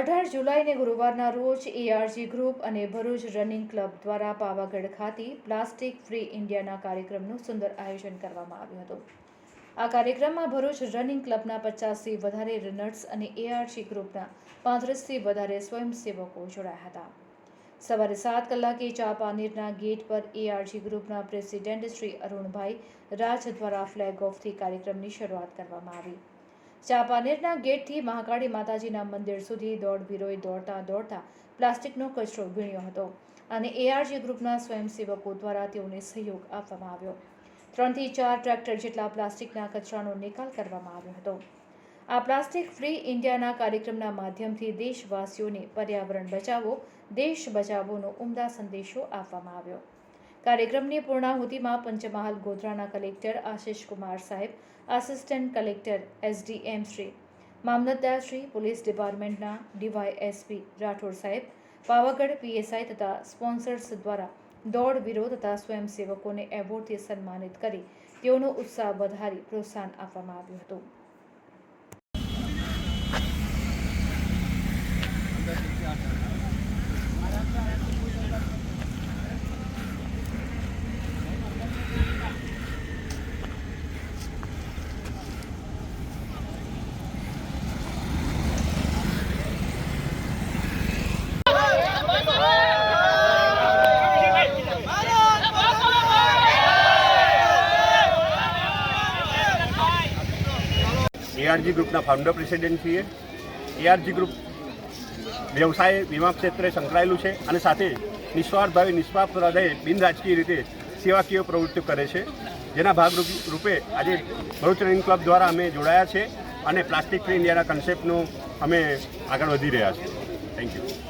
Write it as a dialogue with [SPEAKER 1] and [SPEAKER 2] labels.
[SPEAKER 1] અઢાર જુલાઈને ગુરુવારના રોજ ARG group અને ભરૂચ રનિંગ ક્લબ દ્વારા પાવાગઢ ખાતે પ્લાસ્ટિક ફ્રી ઇન્ડિયાના કાર્યક્રમનું સુંદર આયોજન કરવામાં આવ્યું હતું. આ કાર્યક્રમમાં ભરૂચ રનિંગ ક્લબના પચાસથી વધારે રનર્સ અને એઆરજી ગ્રુપના પાંત્રીસથી વધારે સ્વયંસેવકો જોડાયા હતા. સવારે સાત કલાકે ચાપાનેરના ગેટ પર એઆરજી ગ્રુપના પ્રેસિડેન્ટ શ્રી અરુણભાઈ રાજ દ્વારા ફ્લેગ ઓફથી કાર્યક્રમની શરૂઆત કરવામાં આવી. ચાપાનેરના ગેટથી મહાકાળી માતાજીના મંદિર સુધી દોડવીરોએ દોડતા દોડતા પ્લાસ્ટિકનો કચરો વીણ્યો હતો અને એઆરજી ગ્રુપના સ્વયંસેવકો દ્વારા તેઓને સહયોગ આપવામાં આવ્યો. ત્રણથી ચાર ટ્રેક્ટર જેટલા પ્લાસ્ટિકના કચરાનો નિકાલ કરવામાં આવ્યો હતો. આ પ્લાસ્ટિક ફ્રી ઇન્ડિયાના કાર્યક્રમના માધ્યમથી દેશવાસીઓને પર્યાવરણ બચાવો, દેશ બચાવોનો ઉમદા સંદેશો આપવામાં આવ્યો. કાર્યક્રમની પૂર્ણાહુતિમાં પંચમહાલ ગોધરાના કલેક્ટર આશિષ કુમાર સાહેબ, આસિસ્ટન્ટ કલેક્ટર એસડીએમ શ્રી મામલતદાર શ્રી, પોલીસ ડિપાર્ટમેન્ટના ડીવાયએસપી રાઠોડ સાહેબ, પાવાગઢ પીએસઆઈ તથા સ્પોન્સર્સ દ્વારા દોડ વીરો તથા સ્વયંસેવકોને એવોર્ડથી સન્માનિત કરી તેઓનો ઉત્સાહ વધારી પ્રોત્સાહન આપવામાં આવ્યું હતું.
[SPEAKER 2] એઆરજી ગ્રુપના ફાઉન્ડર પ્રેસિડેન્ટ છીએ. એઆરજી ગ્રુપ વ્યવસાય વીમા ક્ષેત્રે સંકળાયેલું છે અને સાથે નિસ્વાર્થ ભાવે નિષ્પાપ હૃદયે બિન રાજકીય રીતે સેવાકીય પ્રવૃત્તિઓ કરે છે. જેના ભાગ રૂપે આજે ભરૂચ રનિંગ ક્લબ દ્વારા અમે જોડાયા છે અને પ્લાસ્ટિક ફ્રી ઇન્ડિયાના કન્સેપ્ટનું અમે આગળ વધી રહ્યા છીએ. Thank you